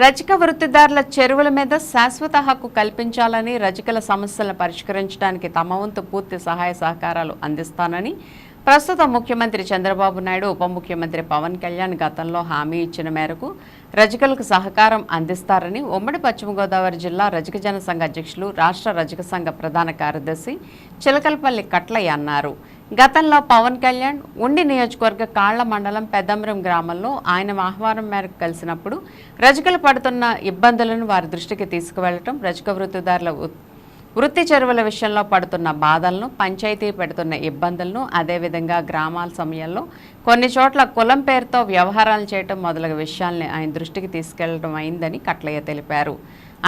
రజక వృత్తిదారుల చెరువుల మీద శాశ్వత హక్కు కల్పించాలని రచికల సమస్యలను పరిష్కరించడానికి తమ వంతు పూర్తి సహాయ సహకారాలు అందిస్తానని ప్రస్తుత ముఖ్యమంత్రి చంద్రబాబు నాయుడు ఉప ముఖ్యమంత్రి పవన్ కళ్యాణ్ గతంలో హామీ ఇచ్చిన మేరకు రజకలకు సహకారం అందిస్తారని ఉమ్మడి పశ్చిమ గోదావరి జిల్లా రజక జన సంఘ అధ్యక్షులు రాష్ట్ర రజక సంఘ ప్రధాన కార్యదర్శి చిలకలపల్లి కట్లయ్య అన్నారు. గతంలో పవన్ కళ్యాణ్ ఉండి నియోజకవర్గ కాళ్ళ మండలం పెద్దమరం గ్రామంలో ఆయన ఆహ్వానం మేరకు కలిసినప్పుడు రజకలు పడుతున్న ఇబ్బందులను వారి దృష్టికి తీసుకువెళ్ళటం రజక వృత్తిదారుల వృత్తి చెరువుల విషయంలో పడుతున్న బాధలను పంచాయతీ పెడుతున్న ఇబ్బందులను అదేవిధంగా గ్రామాల సమయంలో కొన్ని చోట్ల కులం పేరుతో వ్యవహారాలు చేయటం మొదలగు విషయాల్ని ఆయన దృష్టికి తీసుకెళ్ళడం అయిందని కట్లయ్య తెలిపారు.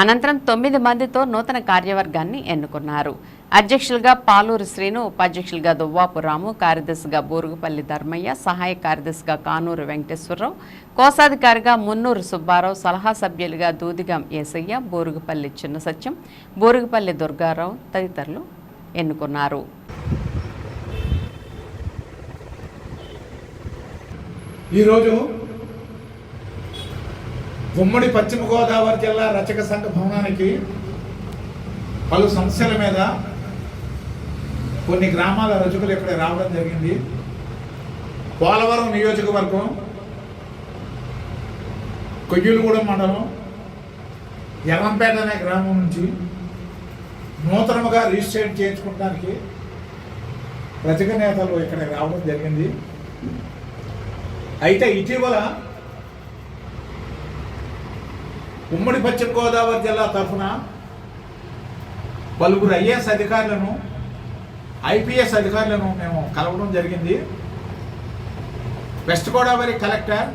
అనంతరం తొమ్మిది మందితో నూతన కార్యవర్గాన్ని ఎన్నుకున్నారు. అధ్యక్షులుగా పాలూరు శ్రీను ఉపాధ్యక్షులుగా దువ్వాపు రాము కార్యదర్శిగా బూరుగుపల్లి ధర్మయ్య సహాయ కార్యదర్శిగా కానూరు వెంకటేశ్వరరావు కోశాధికారిగా మున్నూరు సుబ్బారావు సలహా సభ్యులుగా దూదిగం ఏసయ్య బూరుగుపల్లి చిన్న సత్యం బూరుగుపల్లి దుర్గారావు తదితరులు ఎన్నుకున్నారు. ఈరోజు ఉమ్మడి పశ్చిమ గోదావరి జిల్లా రచక సంఘ భవనానికి పలు సమస్యల మీద కొన్ని గ్రామాల రచకులు ఇక్కడ రావడం జరిగింది. పోలవరం నియోజకవర్గం కొయ్యూరుగూడెం మండలం ఎర్రంపేట అనే గ్రామం నుంచి నూతనముగా రిజిస్ట్రేట్ చేయించుకోవడానికి రచక నేతలు ఇక్కడ రావడం జరిగింది. అయితే ఇటీవల ఉమ్మడి పశ్చిమ గోదావరి జిల్లా తరఫున పలువురు ఐఏఎస్ అధికారులను ఐపీఎస్ అధికారులను మేము కలవడం జరిగింది. వెస్ట్ గోదావరి కలెక్టర్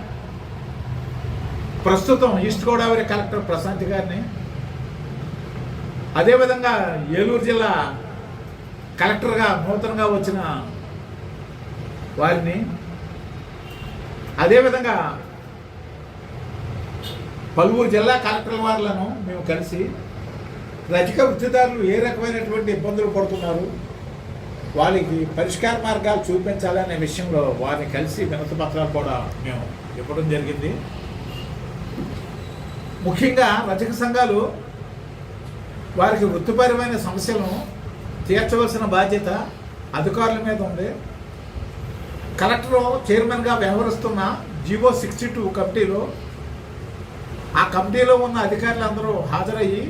ప్రస్తుతం ఈస్ట్ గోదావరి కలెక్టర్ ప్రశాంత్ గారిని. అదేవిధంగా ఏలూరు జిల్లా కలెక్టర్గా నూతనంగా వచ్చిన వారిని. అదేవిధంగా పలువురు జిల్లా కలెక్టర్ల వారులను మేము కలిసి రజక వృత్తిదారులు ఏ రకమైనటువంటి ఇబ్బందులు పడుతున్నారు వాళ్ళకి పరిష్కార మార్గాలు చూపించాలనే విషయంలో వారిని కలిసి వినతి పత్రాలు కూడా మేము ఇవ్వడం జరిగింది. ముఖ్యంగా రచక సంఘాలు వారికి వృత్తిపరమైన సమస్యలను తీర్చవలసిన బాధ్యత అధికారుల మీద ఉంది. కలెక్టర్ చైర్మన్గా వ్యవహరిస్తున్న జీవో సిక్స్టీ టూ కమిటీలో ఆ కమిటీలో ఉన్న అధికారులు అందరూ హాజరయ్యి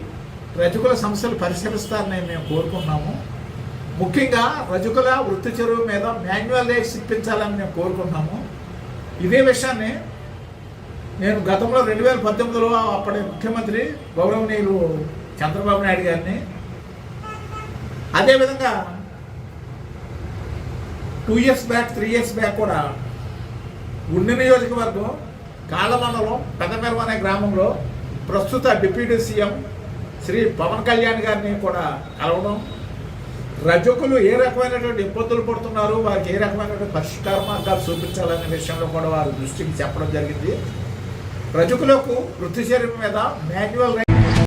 రజకుల సమస్యలు పరిశీలిస్తారని మేము కోరుకున్నాము ముఖ్యంగా రజకుల వృత్తి చెరువు మీద మాన్యువల్ రేట్స్ ఇప్పించాలని మేము కోరుకున్నాము ఇదే విషయాన్ని నేను గతంలో రెండు వేల పద్దెనిమిదిలో అప్పటి ముఖ్యమంత్రి గౌరవనీయులు చంద్రబాబు నాయుడు గారిని అదేవిధంగా two years back three years back కూడా ఉండి నియోజకవర్గం కాళ్ళమండలం పెద్దమెరవ అనే గ్రామంలో ప్రస్తుత డిప్యూటీ సీఎం శ్రీ పవన్ కళ్యాణ్ గారిని కూడా కలవడం. రజకులు ఏ రకమైనటువంటి ఇబ్బందులు పడుతున్నారు వారికి ఏ రకమైనటువంటి పరిష్కార మార్గాలు చూపించాలనే విషయంలో కూడా వారి దృష్టికి చెప్పడం జరిగింది. రజకులకు వృత్తి చర్య మీద మాన్యువల్